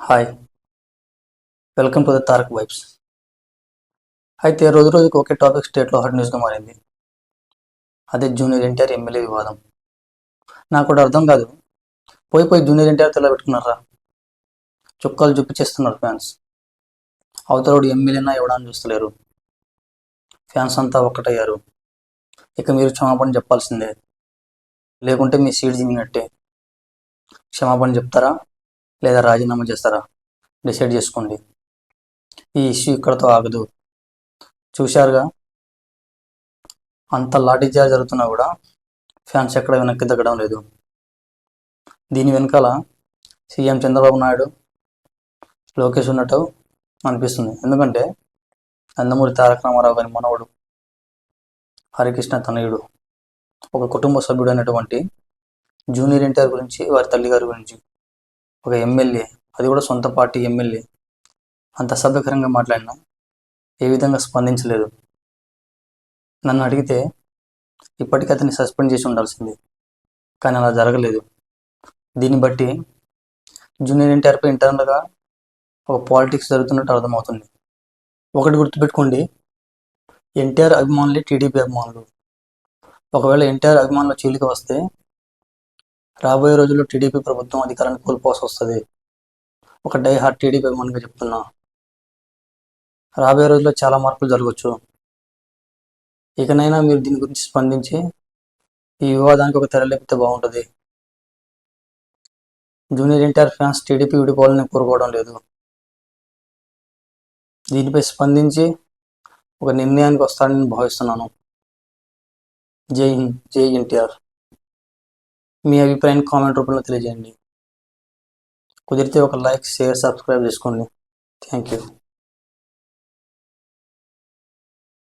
Hi welcome to the Tarak vibes అయితే రోజు రోజుకి ఒకే టాపిక్ స్టేట్లో హాట్ న్యూస్గా మారింది. అదే జూనియర్ ఎన్టీఆర్ ఎమ్మెల్యే వివాదం. నాకు కూడా అర్థం కాదు. పోయి పోయి జూనియర్ ఎన్టీఆర్ తెల్ల పెట్టుకున్నారా? చుక్కలు చూపించేస్తున్నారు ఫ్యాన్స్. అవతలోడు ఎమ్మెల్యేనా ఇవ్వడానికి చూస్తలేరు. ఫ్యాన్స్ అంతా ఒక్కటయ్యారు. ఇక మీరు క్షమాపణ చెప్పాల్సిందే. లేకుంటే మీ సీట్ దిగినట్టే క్షమాపణ చెప్తారా? లేదా రాజీనామా చేస్తారా? డిసైడ్ చేసుకోండి. ఈ ఇష్యూ ఇక్కడతో ఆగదు. చూశారుగా? అంత లాఠీచార్జ్ జరుగుతున్నా కూడా ఫ్యాన్స్ ఎక్కడ వెనక్కి తగ్గడం లేదు. దీని వెనకాల సీఎం చంద్రబాబు నాయుడు లోకేష్ ఉన్నట్టు అనిపిస్తుంది. ఎందుకంటే నందమూరి తారక రామారావు గారి మనవడు హరికృష్ణ తనయుడు ఒక కుటుంబ సభ్యుడు అయినటువంటి జూనియర్ ఎన్టీఆర్ గురించి వారి తల్లి గారి గురించి ఒక ఎమ్మెల్యే అది కూడా సొంత పార్టీ ఎమ్మెల్యే. అంత అసభ్యకరంగా మాట్లాడినా ఏ విధంగా స్పందించలేదు. నన్ను అడిగితే ఇప్పటికీ అతన్ని సస్పెండ్ చేసి ఉండాల్సింది కానీ అలా జరగలేదు. దీన్ని బట్టి జూనియర్ ఎన్టీఆర్పై ఇంటర్నల్గా ఒక పాలిటిక్స్ జరుగుతున్నట్టు అర్థమవుతుంది. ఒకటి గుర్తుపెట్టుకోండి ఎన్టీఆర్ అభిమానులే టీడీపీ అభిమానులు. ఒకవేళ ఎన్టీఆర్ అభిమానుల చీలిక వస్తే రాబోయే రోజుల్లో టీడీపీ ప్రభుత్వం అధికారాన్ని కోల్పోవాల్సి వస్తుంది. ఒక డై హార్ట్ టీడీపీ అభిమానిగా చెప్తున్నా. రాబోయే రోజుల్లో చాలా మార్పులు జరగవచ్చు ఇకనైనా మీరు దీని గురించి స్పందించి ఈ వివాదానికి ఒక తెరలేపితే బాగుంటుంది. జూనియర్ ఎన్టీఆర్ ఫ్యాన్స్ టీడీపీ విడిపోవాలని కోరుకోవడం లేదు. దీనిపై స్పందించి ఒక నిర్ణయానికి వస్తానని నేను భావిస్తున్నాను. జై హింద్ జై ఎన్టీఆర్. మీ అభిప్రాయాన్ని కామెంట్ రూపంలో తెలియజేయండి. కుదిరితే ఒక లైక్ షేర్ సబ్స్క్రైబ్ చేసుకోండి. Thank you